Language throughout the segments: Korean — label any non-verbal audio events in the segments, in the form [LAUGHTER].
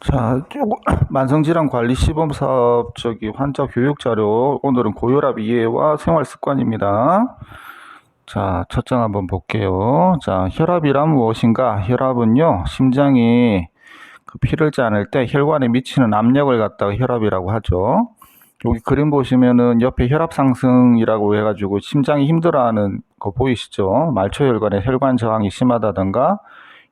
자, 쪼- [CLEARS THROAT] 만성질환 관리 시범 사업 저기 환자 교육 자료 오늘은 고혈압 이해와 생활 습관입니다. 자, 첫 장 한번 볼게요. 자, 혈압이란 무엇인가? 혈압은요, 심장이 그 피를 짜낼 때 혈관에 미치는 압력을 갖다가 혈압이라고 하죠. 여기 그림 보시면은 옆에 혈압 상승이라고 해가지고 심장이 힘들어하는 거 보이시죠? 말초 혈관에 혈관 저항이 심하다던가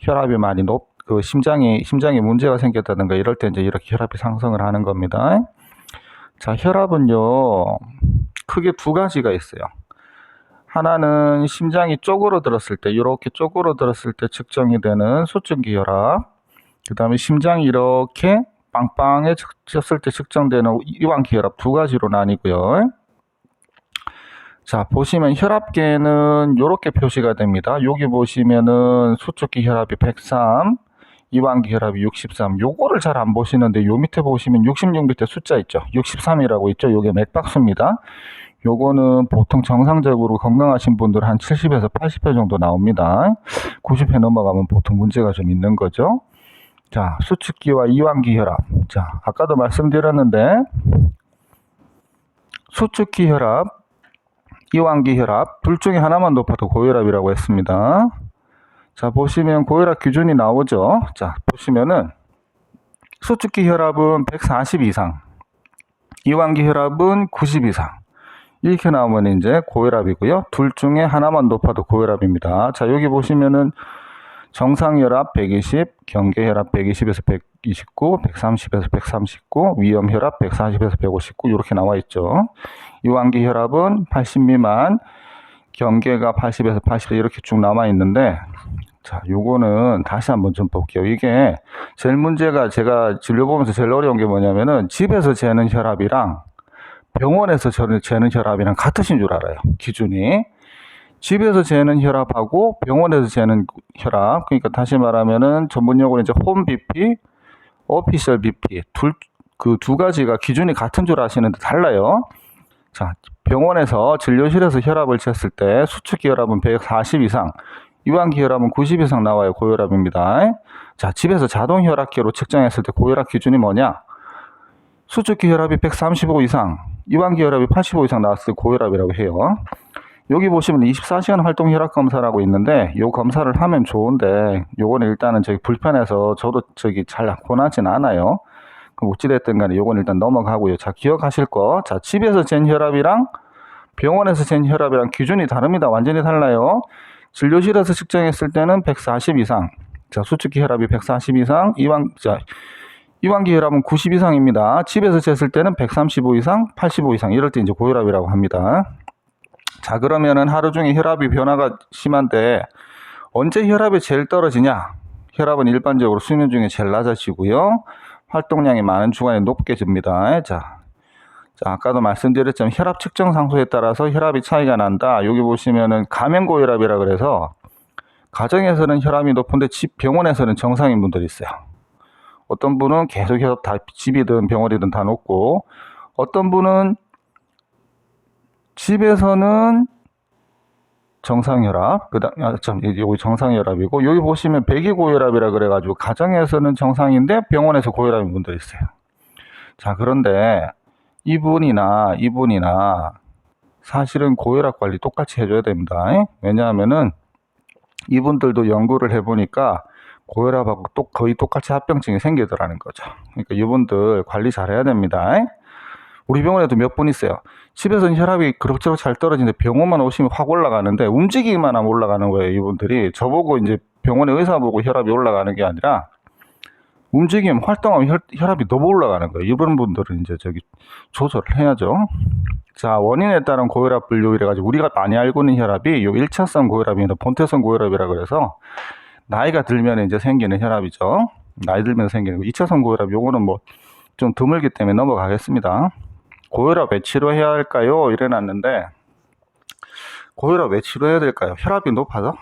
혈압이 많이 높, 그 심장이 심장에 문제가 생겼다든가 이럴 때 이제 이렇게 혈압이 상승을 하는 겁니다. 자, 혈압은요 크게 두 가지가 있어요. 하나는 심장이 쪼그러 들었을 때 이렇게 쪼그러 들었을 때 측정이 되는 수증기 혈압. 그다음에 심장이 이렇게 빵빵해졌을 때 측정되는 이완기 혈압 두 가지로 나뉘고요. 자, 보시면 혈압계는 이렇게 표시가 됩니다. 여기 보시면은 수축기 혈압이 103, 이완기 혈압이 63. 요거를 잘 안 보시는데 요 밑에 보시면 66 밑에 숫자 있죠. 63이라고 있죠. 요게 맥박수입니다. 요거는 보통 정상적으로 건강하신 분들 한 70에서 80회 정도 나옵니다. 90회 넘어가면 보통 문제가 좀 있는 거죠. 자, 수축기와 이완기 혈압. 자, 아까도 말씀드렸는데 수축기 혈압, 이완기 혈압 둘 중에 하나만 높아도 고혈압이라고 했습니다. 자, 보시면 고혈압 기준이 나오죠. 자, 보시면은 수축기 혈압은 140 이상, 이완기 혈압은 90 이상. 이렇게 나오면 이제 고혈압이고요. 둘 중에 하나만 높아도 고혈압입니다. 자, 여기 보시면은 정상 혈압 120, 경계 혈압 120에서 129, 130에서 139, 위험 혈압 140에서 159 이렇게 나와 있죠. 이완기 혈압은 80 미만, 경계가 80에서 80 이렇게 쭉 남아 있는데 자, 요거는 다시 한번 좀 볼게요. 이게 제일 문제가 제가 진료 보면서 제일 어려운 게 뭐냐면은 집에서 재는 혈압이랑 병원에서 재는 혈압이랑 같으신 줄 알아요. 기준이. 집에서 재는 혈압하고 병원에서 재는 혈압. 그러니까 다시 말하면은 전문 용어로 이제 홈 BP, 오피셜 BP 둘 그 두 가지가 기준이 같은 줄 아시는데 달라요. 자, 병원에서 진료실에서 혈압을 쟀을 때 수축기 혈압은 140 이상, 이완 기 혈압은 90 이상 나와요. 고혈압입니다. 자, 집에서 자동 혈압계로 측정했을 때 고혈압 기준이 뭐냐? 수축기 혈압이 135 이상, 이완 기 혈압이 85 이상 나왔을 때 고혈압이라고 해요. 여기 보시면 24시간 활동 혈압 검사라고 있는데 요 검사를 하면 좋은데 요거는 일단은 저기 불편해서 저도 저기 잘 권하진 않아요. 그럼 어찌됐든 간에 요건 일단 넘어가고요. 자, 기억하실 거. 자, 집에서 잰 혈압이랑 병원에서 잰 혈압이랑 기준이 다릅니다. 완전히 달라요. 진료실에서 측정했을 때는 140 이상. 자, 수축기 혈압이 140 이상, 이완, 자, 이완기 혈압은 90 이상입니다. 집에서 쟀을 때는 135 이상, 85 이상. 이럴 때 이제 고혈압이라고 합니다. 자, 그러면은 하루 중에 혈압이 변화가 심한데 언제 혈압이 제일 떨어지냐? 혈압은 일반적으로 수면 중에 제일 낮아지고요. 활동량이 많은 주간에 높게 집니다. 자, 자, 아까도 말씀드렸지만 혈압 측정 상소에 따라서 혈압이 차이가 난다. 여기 보시면은 가면고혈압이라 그래서 가정에서는 혈압이 높은데 집 병원에서는 정상인 분들이 있어요. 어떤 분은 계속 혈압 다 집이든 병원이든 다 높고 어떤 분은 집에서는 정상혈압, 그다음 아, 참 여기 정상혈압이고 여기 보시면 배기고혈압이라 그래가지고 가정에서는 정상인데 병원에서 고혈압인 분들 있어요. 자 그런데 이분이나 이분이나 사실은 고혈압 관리 똑같이 해줘야 됩니다. 왜냐하면은 이분들도 연구를 해보니까 고혈압하고 또 거의 똑같이 합병증이 생기더라는 거죠. 그러니까 이분들 관리 잘해야 됩니다. 우리 병원에도 몇 분 있어요. 집에서는 혈압이 그럭저럭 잘 떨어지는데 병원만 오시면 확 올라가는데 움직이기만 하면 올라가는 거예요. 이분들이 저보고 이제 병원에 의사 보고 혈압이 올라가는 게 아니라 움직이면 활동하면 혈, 혈압이 너무 올라가는 거예요. 이런 분들은 이제 저기 조절을 해야죠. 자, 원인에 따른 고혈압 분류 이래가지고 우리가 많이 알고 있는 혈압이 요 1차성 고혈압입니다. 본태성 고혈압이라 그래서 나이가 들면 이제 생기는 혈압이죠. 나이 들면 생기는 거. 2차성 고혈압 요거는 뭐 좀 드물기 때문에 넘어가겠습니다. 고혈압 왜 치료해야 할까요? 이래 놨는데 고혈압 왜 치료해야 될까요? 혈압이 높아서?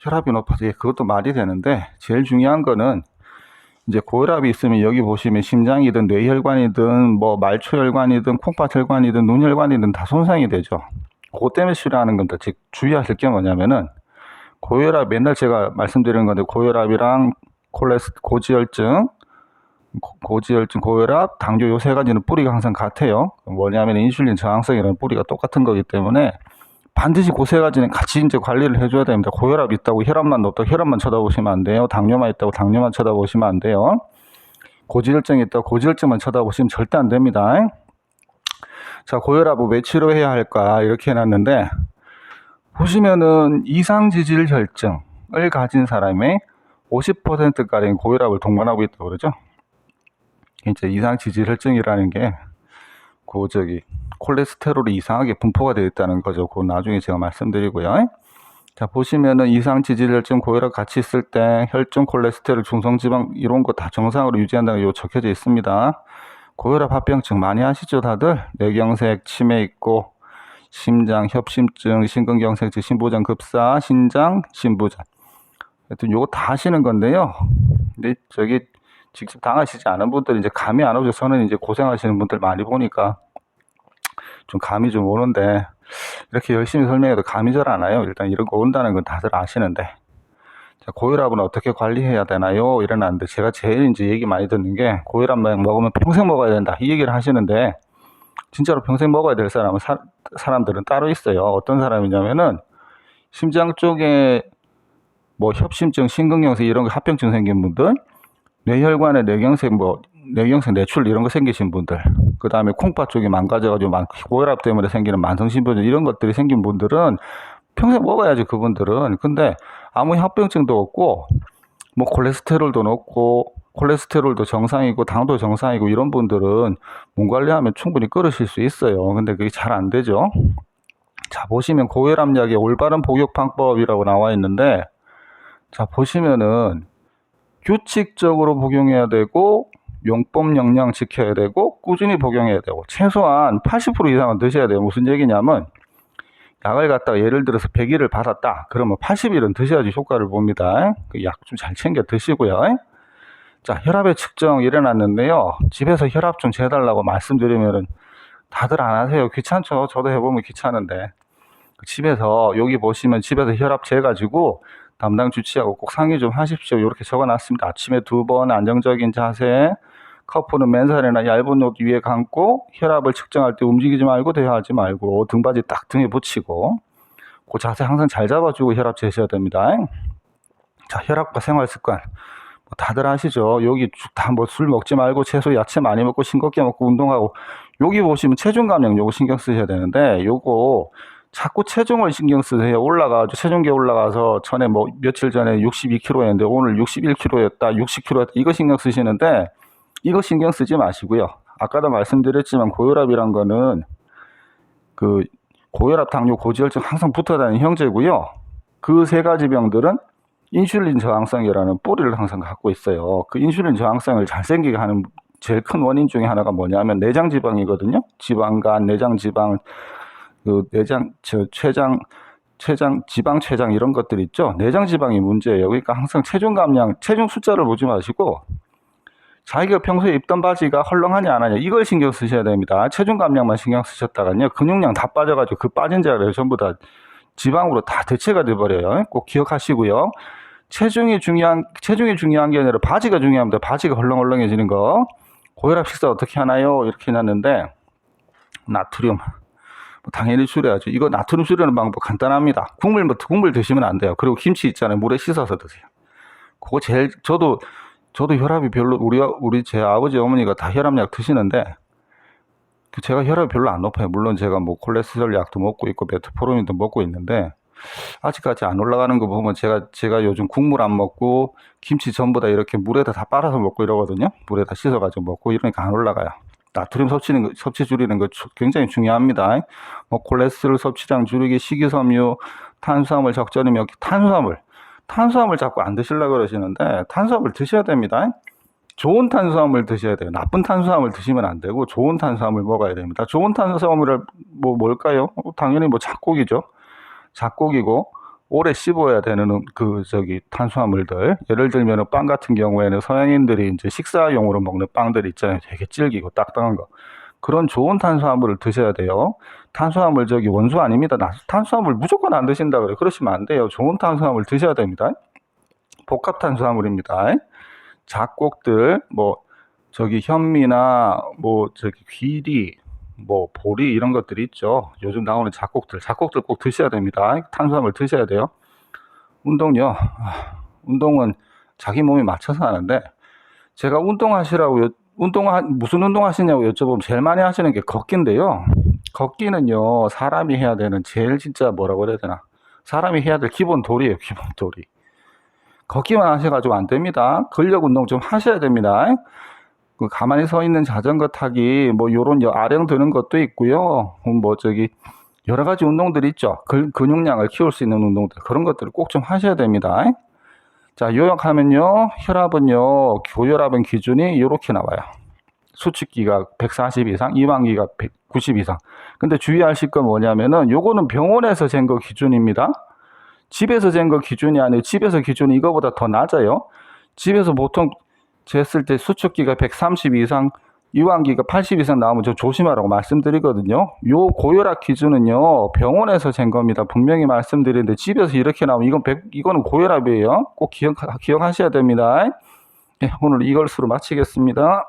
혈압이 높아서 예, 그것도 말이 되는데 제일 중요한 거는 이제 고혈압이 있으면 여기 보시면 심장이든 뇌혈관이든 뭐 말초혈관이든 콩팥혈관이든 눈혈관이든 다 손상이 되죠. 그것 때문에 치료하는 건데 즉 주의하실 게 뭐냐면은 고혈압 맨날 제가 말씀드리는 건데 고혈압이랑 콜레스 고지혈증 고- 고지혈증, 고혈압, 당뇨 요 세 가지는 뿌리가 항상 같아요. 뭐냐면 인슐린 저항성이라는 뿌리가 똑같은 거기 때문에 반드시 그세 가지는 같이 이제 관리를 해줘야 됩니다. 고혈압 있다고 혈압만 높다고 혈압만 쳐다보시면 안 돼요. 당뇨만 있다고 당뇨만 쳐다보시면 안 돼요. 고지혈증이 있다고 고지혈증만 쳐다보시면 절대 안 됩니다. 자, 고혈압을 왜 치료해야 할까? 이렇게 해놨는데, 보시면은 이상지질 혈증을 가진 사람의 50%가량 고혈압을 동반하고 있다고 그러죠. 이제 이상지질 혈증이라는 게, 그, 저기, 콜레스테롤이 이상하게 분포가 되어 있다는 거죠. 그건 나중에 제가 말씀드리고요. 자, 보시면은 이상 지질 혈증 고혈압 같이 있을 때 혈중 콜레스테롤 중성 지방 이런 거 다 정상으로 유지한다는 거 적혀져 있습니다. 고혈압 합병증 많이 아시죠, 다들? 뇌경색, 치매 있고 심장 협심증, 심근경색, 심부전 급사, 신장, 심부전. 하여튼 요거 다 하시는 건데요. 근데 저기 직접 당하시지 않은 분들 이제 감이 안 오죠. 저는 이제 고생하시는 분들 많이 보니까 좀 감이 좀 오는데 이렇게 열심히 설명해도 감이 잘 안 와요. 일단 이런 거 온다는 건 다들 아시는데. 자, 고혈압은 어떻게 관리해야 되나요? 이러는데 제가 제일 이제 얘기 많이 듣는 게 고혈압만 먹으면 평생 먹어야 된다. 이 얘기를 하시는데 진짜로 평생 먹어야 될 사람은 사, 사람들은 따로 있어요. 어떤 사람이냐면은 심장 쪽에 뭐 협심증, 심근경색 이런 거 합병증 생긴 분들, 뇌혈관에 뇌경색 뭐 뇌경색 뇌출 이런 거 생기신 분들, 그 다음에 콩팥 쪽이 망가져가지고 만- 고혈압 때문에 생기는 만성신부전 이런 것들이 생긴 분들은 평생 먹어야지 그분들은. 근데 아무 합병증도 없고 뭐 콜레스테롤도 높고 콜레스테롤도 정상이고 당도 정상이고 이런 분들은 몸 관리하면 충분히 끊으실 수 있어요. 근데 그게 잘 안 되죠. 자 보시면 고혈압약의 올바른 복용 방법이라고 나와 있는데 자 보시면은 규칙적으로 복용해야 되고 용법 영양 지켜야 되고 꾸준히 복용해야 되고 최소한 80% 이상은 드셔야 돼요. 무슨 얘기냐면 약을 갖다가 예를 들어서 100일을 받았다. 그러면 80일은 드셔야지 효과를 봅니다. 그 약 좀 잘 챙겨 드시고요. 자, 혈압의 측정 일어났는데요. 집에서 혈압 좀 재달라고 말씀드리면은 다들 안 하세요. 귀찮죠. 저도 해보면 귀찮은데. 그 집에서 여기 보시면 집에서 혈압 재가지고 담당 주치하고 꼭 상의 좀 하십시오. 이렇게 적어놨습니다. 아침에 두 번 안정적인 자세, 커프는 맨살이나 얇은 옷 위에 감고 혈압을 측정할 때 움직이지 말고 대화하지 말고 등받이 딱 등에 붙이고 그 자세 항상 잘 잡아주고 혈압 재셔야 됩니다. 자, 혈압과 생활 습관. 뭐 다들 아시죠? 여기 다 뭐 술 먹지 말고 채소 야채 많이 먹고 싱겁게 먹고 운동하고 여기 보시면 체중 감량 요거 신경 쓰셔야 되는데 요거 자꾸 체중을 신경 쓰세요. 올라가죠. 체중계 올라가서 전에 뭐 며칠 전에 62kg였는데 오늘 61kg였다, 60kg였다 이거 신경 쓰시는데 이거 신경 쓰지 마시고요. 아까도 말씀드렸지만 고혈압이란 거는 그 고혈압, 당뇨, 고지혈증 항상 붙어 다니는 형제고요. 그 세 가지 병들은 인슐린 저항성이라는 뿌리를 항상 갖고 있어요. 그 인슐린 저항성을 잘 생기게 하는 제일 큰 원인 중에 하나가 뭐냐면 내장 지방이거든요. 지방간, 내장 지방, 그 내장, 저 췌장, 췌장, 지방 췌장 이런 것들 있죠. 내장 지방이 문제예요. 그러니까 항상 체중 감량, 체중 숫자를 보지 마시고 자기가 평소에 입던 바지가 헐렁하냐 안 하냐 이걸 신경 쓰셔야 됩니다. 체중 감량만 신경 쓰셨다가요 근육량 다 빠져가지고 그 빠진 자를 전부 다 지방으로 다 대체가 돼버려요. 꼭 기억하시고요. 체중이 중요한 체중이 중요한 게 아니라 바지가 중요합니다. 바지가 헐렁헐렁해지는 거. 고혈압 식사 어떻게 하나요? 이렇게 해놨는데 나트륨 뭐 당연히 줄여야죠. 이거 나트륨 줄이는 방법 간단합니다. 국물 뭐 국물 드시면 안 돼요. 그리고 김치 있잖아요. 물에 씻어서 드세요. 그거 제일 저도 저도 혈압이 별로 우리 우리 제 아버지 어머니가 다 혈압약 드시는데 그 제가 혈압이 별로 안 높아요. 물론 제가 뭐 콜레스테롤 약도 먹고 있고 메트포르민도 먹고 있는데 아직까지 안 올라가는 거 보면 제가 제가 요즘 국물 안 먹고 김치 전부 다 이렇게 물에다 다 빨아서 먹고 이러거든요. 물에다 씻어가지고 먹고 이러니까 안 올라가요. 나트륨 섭취는 거- 섭취 줄이는 거 주- 굉장히 중요합니다. 뭐 콜레스테롤 섭취량 줄이기, 식이섬유, 탄수화물 적절히 먹기, 탄수화물 탄수화물 자꾸 안 드시려고 그러시는데 탄수화물 드셔야 됩니다. 좋은 탄수화물 드셔야 돼요. 나쁜 탄수화물 드시면 안 되고 좋은 탄수화물 먹어야 됩니다. 좋은 탄수화물을 뭐 뭘까요? 어, 당연히 뭐 잡곡이죠. 잡곡이고 오래 씹어야 되는 음- 그 저기 탄수화물들. 예를 들면 빵 같은 경우에는 서양인들이 이제 식사용으로 먹는 빵들 있잖아요. 되게 질기고 딱딱한 거. 그런 좋은 탄수화물을 드셔야 돼요. 탄수화물 저기 원수 아닙니다. 나- 탄수화물 무조건 안 드신다 그래. 그러시면 안 돼요. 좋은 탄수화물 드셔야 됩니다. 복합 탄수화물입니다. 잡곡들 뭐 저기 현미나 뭐 저기 귀리 뭐 보리 이런 것들이 있죠. 요즘 나오는 잡곡들, 잡곡들 꼭 드셔야 됩니다. 탄수화물 드셔야 돼요. 운동요. 아, 운동은 자기 몸에 맞춰서 하는데 제가 운동하시라고 요, 운동 무슨 운동 하시냐고 여쭤보면 제일 많이 하시는 게 걷기인데요. 걷기는요 사람이 해야 되는 제일 진짜 뭐라고 해야 되나 사람이 해야 될 기본 도리예요 기본 도리. 걷기만 하셔가지고 안 됩니다. 근력 운동 좀 하셔야 됩니다. 그 가만히 서 있는 자전거 타기 뭐 요런 여- 아령 드는 것도 있고요. 음, 뭐 저기 여러 가지 운동들이 있죠. 근, 근육량을 키울 수 있는 운동들 그런 것들을 꼭 좀 하셔야 됩니다. 자 요약하면요 혈압은요 고혈압은 기준이 이렇게 나와요. 수축기가 140 이상, 이완기가 190 이상. 근데 주의하실 건 뭐냐면은 요거는 병원에서 잰 거 기준입니다. 집에서 잰 거 기준이 아니에요. 집에서 기준이 이거보다 더 낮아요. 집에서 보통 쟀을 때 수축기가 130 이상, 이완기가 80 이상 나오면 저 조심하라고 말씀드리거든요. 요 고혈압 기준은요, 병원에서 잰 겁니다. 분명히 말씀드리는데 집에서 이렇게 나오면 이건 100, 이거는 고혈압이에요. 꼭 기억, 기억하셔야 됩니다. 예, 오늘 이걸수로 마치겠습니다.